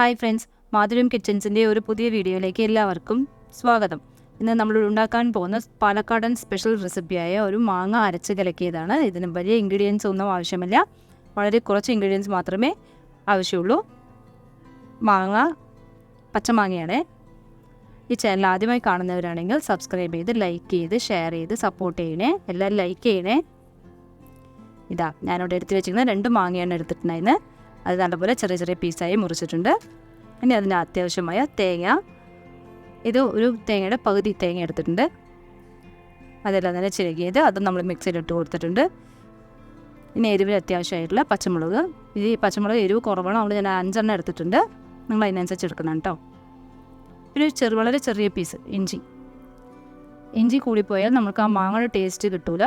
Hi friends മാധുര്യം കിച്ചൻസിന്റെ ഒരു പുതിയ വീഡിയോയിലേക്ക് എല്ലാവർക്കും സ്വാഗതം. ഇന്ന് നമ്മൾ ഉണ്ടാക്കാൻ പോകുന്ന പാലക്കാടൻ സ്പെഷ്യൽ റെസിപ്പിയായ ഒരു മാങ്ങ അരച്ച് കലക്കിയതാണ്. ഇതിന് വലിയ ഇൻഗ്രീഡിയൻസ് ഒന്നും ആവശ്യമില്ല. വളരെ കുറച്ച് ഇൻഗ്രീഡിയൻസ് മാത്രമേ ആവശ്യമുള്ളൂ. മാങ്ങ പച്ചമാങ്ങയാണ്. ഈ ചാനൽ ആദ്യമായി കാണുന്നവരാണെങ്കിൽ സബ്സ്ക്രൈബ് ചെയ്ത് ലൈക്ക് ചെയ്ത് ഷെയർ ചെയ്ത് സപ്പോർട്ട് ചെയ്യണേ. എല്ലാവരും ലൈക്ക് ചെയ്യണേ. ഇതാ ഞാനിവിടെ എടുത്ത് വെച്ചിരിക്കുന്ന രണ്ട് മാങ്ങയാണ് എടുത്തിട്ടുണ്ടായിരുന്നത്. അത് നല്ലപോലെ ചെറിയ ചെറിയ പീസായി മുറിച്ചിട്ടുണ്ട്. ഇനി അതിന് അത്യാവശ്യമായ തേങ്ങ. ഇത് ഒരു തേങ്ങയുടെ പകുതി തേങ്ങ എടുത്തിട്ടുണ്ട്. അതെല്ലാം തന്നെ ചിരകിയത് അത് നമ്മൾ മിക്സിയിൽ ഇട്ട് കൊടുത്തിട്ടുണ്ട്. ഇനി എരിവിന് അത്യാവശ്യമായിട്ടുള്ള പച്ചമുളക്. ഈ പച്ചമുളക് എരിവ് കുറവാണ്. അതുകൊണ്ട് ഞാൻ അഞ്ചെണ്ണം എടുത്തിട്ടുണ്ട്. നിങ്ങൾ അതിനനുസരിച്ച് എടുക്കണം കേട്ടോ. പിന്നെ ചെറു വളരെ ചെറിയ പീസ് ഇഞ്ചി. ഇഞ്ചി കൂടിപ്പോയാൽ നമുക്ക് ആ മാങ്ങയുടെ ടേസ്റ്റ് കിട്ടൂല.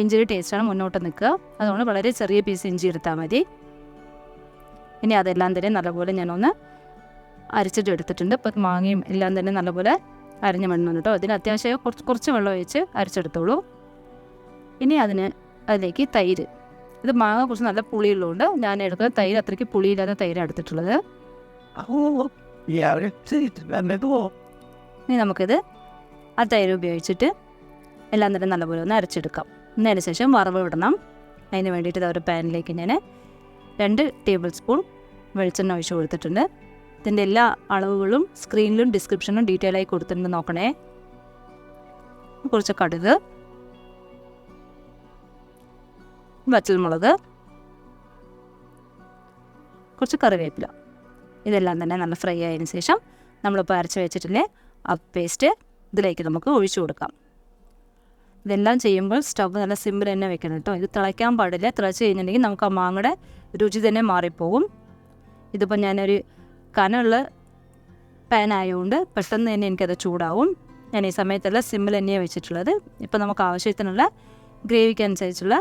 ഇഞ്ചിയുടെ ടേസ്റ്റാണ് മുന്നോട്ട് നിൽക്കുക. അതുകൊണ്ട് വളരെ ചെറിയ പീസ് ഇഞ്ചി എടുത്താൽ മതി. ഇനി അതെല്ലാം തന്നെ നല്ലപോലെ ഞാനൊന്ന് അരച്ചിട്ട് എടുത്തിട്ടുണ്ട്. ഇപ്പം മാങ്ങയും എല്ലാം തന്നെ നല്ലപോലെ അരഞ്ഞ് മണ്ണ് കേട്ടോ. ഇതിന് അത്യാവശ്യം കുറച്ച് കുറച്ച് വെള്ളം ഒഴിച്ച് അരച്ചെടുത്തോളൂ. ഇനി അതിന് അതിലേക്ക് തൈര്. ഇത് മാങ്ങ കുറച്ച് നല്ല പുളിയുള്ളതുകൊണ്ട് ഞാൻ എടുക്കുന്ന തൈര് അത്രയ്ക്ക് പുളിയില്ലാത്ത തൈര് എടുത്തിട്ടുള്ളത്. ഇനി നമുക്കിത് ആ തൈര് ഉപയോഗിച്ചിട്ട് എല്ലാം തന്നെ നല്ലപോലെ ഒന്ന് അരച്ചെടുക്കാം. എന്നതിന് ശേഷം വറവ് ഇടണം അതിന് വേണ്ടിയിട്ട് ഇതാ ഒരു പാനിലേക്ക് ഞാൻ രണ്ട് ടേബിൾ സ്പൂൺ വെളിച്ചെണ്ണ ഒഴിച്ച് കൊടുത്തിട്ടുണ്ട്. ഇതിന്റെ എല്ലാ അളവുകളും സ്ക്രീനിലും ഡിസ്ക്രിപ്ഷനിലും ഡീറ്റെയിൽ ആയി കൊടുത്തിട്ടുണ്ട് നോക്കണേ. കുറച്ച് കടുക് വറ്റൽമുളക് കുറച്ച് കറിവേപ്പില. ഇതെല്ലാം തന്നെ നല്ല ഫ്രൈ ആയതിനു ശേഷം നമ്മളിപ്പോൾ അരച്ച് വെച്ചിട്ടില്ലേ ആ പേസ്റ്റ് ഇതിലേക്ക് നമുക്ക് ഒഴിച്ചു കൊടുക്കാം. ഇതെല്ലാം ചെയ്യുമ്പോൾ സ്റ്റവ് നല്ല സിമ്പിൾ തന്നെ വെക്കണം കേട്ടോ. ഇത് തിളയ്ക്കാൻ പാടില്ല. തിളച്ച് കഴിഞ്ഞിട്ടുണ്ടെങ്കിൽ നമുക്ക് ആ മാങ്ങയുടെ രുചി തന്നെ മാറിപ്പോകും. ഇതിപ്പോൾ ഞാനൊരു കനമുള്ള പാൻ ആയതുകൊണ്ട് പെട്ടെന്ന് തന്നെ എനിക്കത് ചൂടാവും. ഞാൻ ഈ സമയത്തുള്ള സിമ്മിൽ തന്നെയാണ് വെച്ചിട്ടുള്ളത്. ഇപ്പോൾ നമുക്ക് ആവശ്യത്തിനുള്ള ഗ്രേവിക്ക് അനുസരിച്ചുള്ള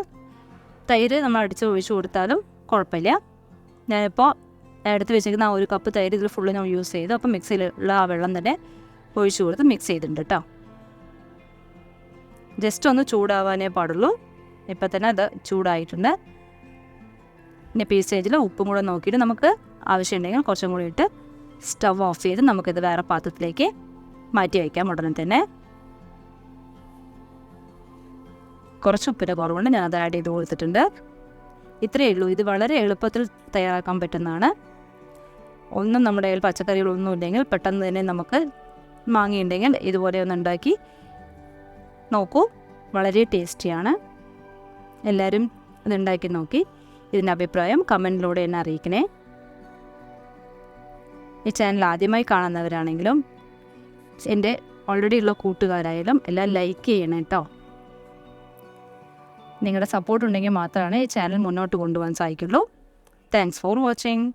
തൈര് നമ്മൾ അടിച്ച് ഒഴിച്ചു കൊടുത്താലും കുഴപ്പമില്ല. ഞാനിപ്പോൾ എടുത്ത് വെച്ചിരിക്കുന്ന ആ ഒരു കപ്പ് തൈര് ഇതിൽ ഫുള്ള് ഞാൻ യൂസ് ചെയ്തു. അപ്പോൾ മിക്സിയിലുള്ള ആ വെള്ളം തന്നെ ഒഴിച്ചു കൊടുത്ത് മിക്സ് ചെയ്തിട്ടുണ്ട് കേട്ടോ. ജസ്റ്റ് ഒന്ന് ചൂടാവാനേ പാടുള്ളൂ. ഇപ്പം തന്നെ അത് ചൂടായിട്ടുണ്ട്. പിന്നെ പി സ്റ്റേജിൽ ഉപ്പും കൂടെ നോക്കിയിട്ട് നമുക്ക് ആവശ്യമുണ്ടെങ്കിൽ കുറച്ചും കൂടി ഇട്ട് സ്റ്റവ് ഓഫ് ചെയ്ത് നമുക്കിത് വേറെ പാത്രത്തിലേക്ക് മാറ്റി വയ്ക്കാം ഉടനെ തന്നെ. കുറച്ച് ഉപ്പിന്റെ കുറവുണ്ട്. ഞാൻ അത് ആഡ് ചെയ്ത് കൊടുത്തിട്ടുണ്ട്. ഇത്രയേ ഉള്ളൂ. ഇത് വളരെ എളുപ്പത്തിൽ തയ്യാറാക്കാൻ പറ്റുന്നതാണ്. ഒന്നും നമ്മുടെ കയ്യിൽ പച്ചക്കറികളൊന്നും ഇല്ലെങ്കിൽ പെട്ടെന്ന് തന്നെ നമുക്ക് മാങ്ങയുണ്ടെങ്കിൽ ഇതുപോലെ ഒന്ന് ഉണ്ടാക്കി നോക്കൂ. വളരെ ടേസ്റ്റിയാണ്. എല്ലാവരും ഇതുണ്ടാക്കി നോക്കി. ഇതിന്റെ അഭിപ്രായം കമന്റിലൂടെ എന്നെ അറിയിക്കണേ. ഈ ചാനൽ ആദ്യമായി കാണുന്നവരാണെങ്കിലും എന്റെ ഓൾറെഡി ഉള്ള കൂട്ടുകാരായാലും എല്ലാം ലൈക്ക് ചെയ്യണം കേട്ടോ നിങ്ങളുടെ സപ്പോർട്ട് ഉണ്ടെങ്കിൽ മാത്രമാണ് ഈ ചാനൽ മുന്നോട്ട് കൊണ്ടുപോകാൻ സാധിക്കുള്ളൂ. Thanks for watching